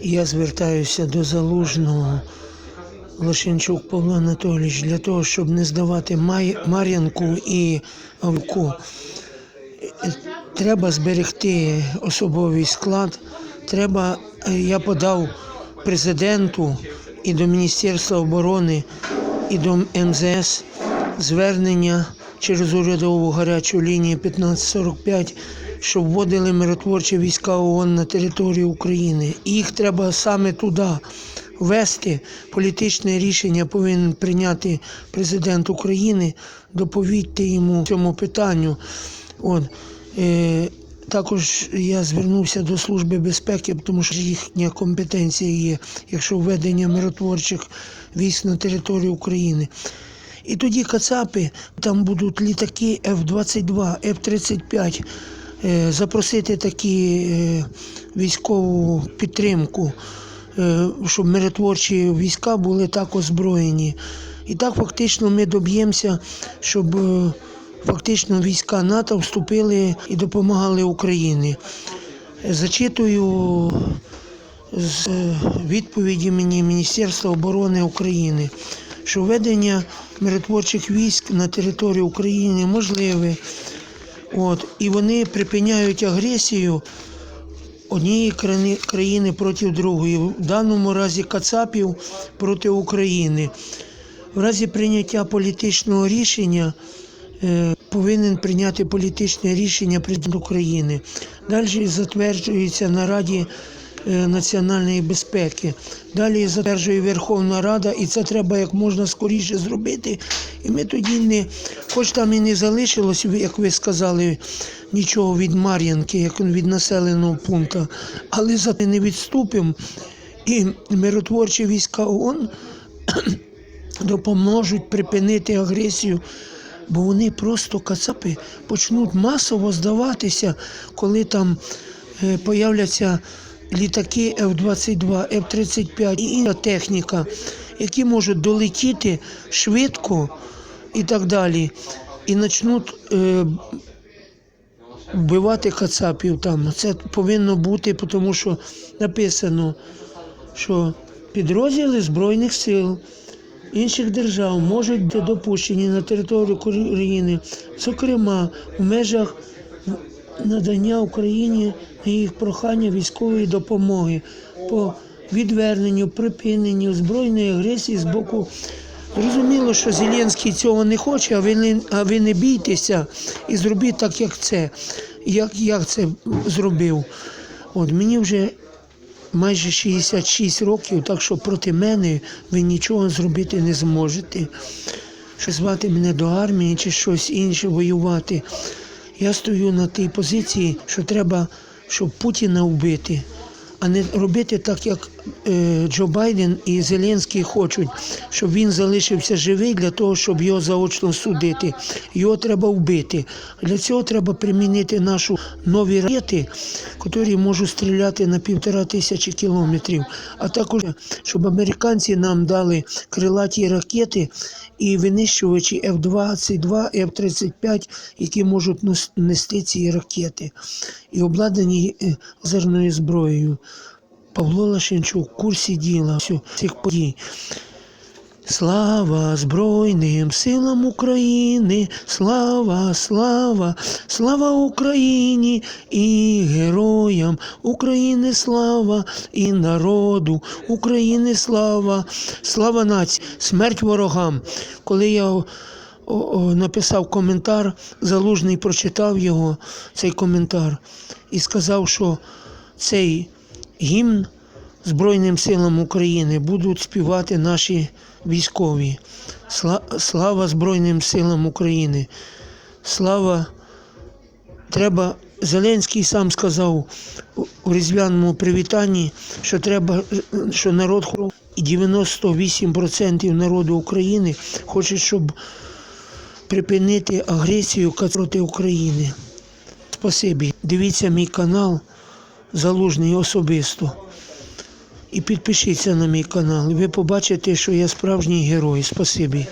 Я звертаюся до залужного Лошенчук Павло Анатолійович для того, щоб не здавати Мар'янку і Авку. Треба зберегти особовий склад. Треба, е, я подав президенту і до Міністерства оборони, і до МЗС звернення через урядову гарячу лінію 1545, щоб вводили миротворчі війська ООН на територію України. І Їх треба саме туди вести. Політичне рішення повинен прийняти президент України. Доповідьте йому цьому питанню. От. Е, також я звернувся до Служби безпеки, тому що їхня компетенція є, якщо введення миротворчих військ на територію України. І тоді Кацапи, там будуть літаки F-22, F-35, е, запросити такі е, військову підтримку, е, щоб миротворчі війська були так озброєні. І так фактично ми доб'ємося, щоб е, фактично війська НАТО вступили і допомагали Україні. Зачитую з е, відповіді мені Міністерства оборони України, що введення миротворчих військ на територію України можливе. От, і вони припиняють агресію однієї країни, проти другої, в даному разі Кацапів проти України. В разі прийняття політичного рішення е, повинен прийняти політичне рішення президент України. Далі затверджується на Раді національної безпеки. Далі затверджує Верховна Рада, і це треба як можна скоріше зробити. І ми тоді не, хоч там і не залишилось, як ви сказали, нічого від Мар'янки, як від населеного пункту, але зате не відступимо. І миротворчі війська ООН допоможуть припинити агресію, бо вони просто кацапи почнуть масово здаватися, коли там е, появляться літаки F-22, F-35 і інша техніка, які можуть долетіти швидко і так далі. І почнуть е, вбивати кацапів там. Це повинно бути, тому що написано, що підрозділи Збройних сил інших держав можуть бути допущені на територію України, зокрема в межах надання Україні на їх прохання військової допомоги по відверненню, припиненню збройної агресії з боку. Зрозуміло, що Зеленський цього не хоче, а ви не, а ви не бійтеся і зробіть так, як це, як, як це зробив. От мені вже майже 66 років, так що проти мене ви нічого зробити не зможете. Що звати мене до армії чи щось інше воювати. Я стою на тій позиції, що треба, щоб Путіна вбити, а не робити так, як Джо Байден і Зеленський хочуть, щоб він залишився живий для того, щоб його заочно судити. Його треба вбити. Для цього треба примінити нашу нові ракети, які можуть стріляти на півтора тисячі кілометрів. А також, щоб американці нам дали крилаті ракети і винищувачі F-22, F-35, які можуть нести ці ракети, і обладнані е, лазерною зброєю. Павло Лашенчук в курсі діла всіх подій. Слава Збройним силам України, слава, слава, слава Україні і героям України! Слава і народу України! Слава, слава нації, смерть ворогам. Коли я написав коментар, залужний прочитав його, цей коментар, і сказав, що цей гімн Збройним силам України будуть співати наші військові. Слава Збройним силам України. Слава треба. Зеленський сам сказав у- різдвяному привітанні, що треба, що народ і 98% народу України хоче, щоб припинити агресію проти України. Спасибі. Дивіться мій канал Залужний особисто. І підпишіться на мій канал. Ви побачите, що я справжній герой. Спасибі.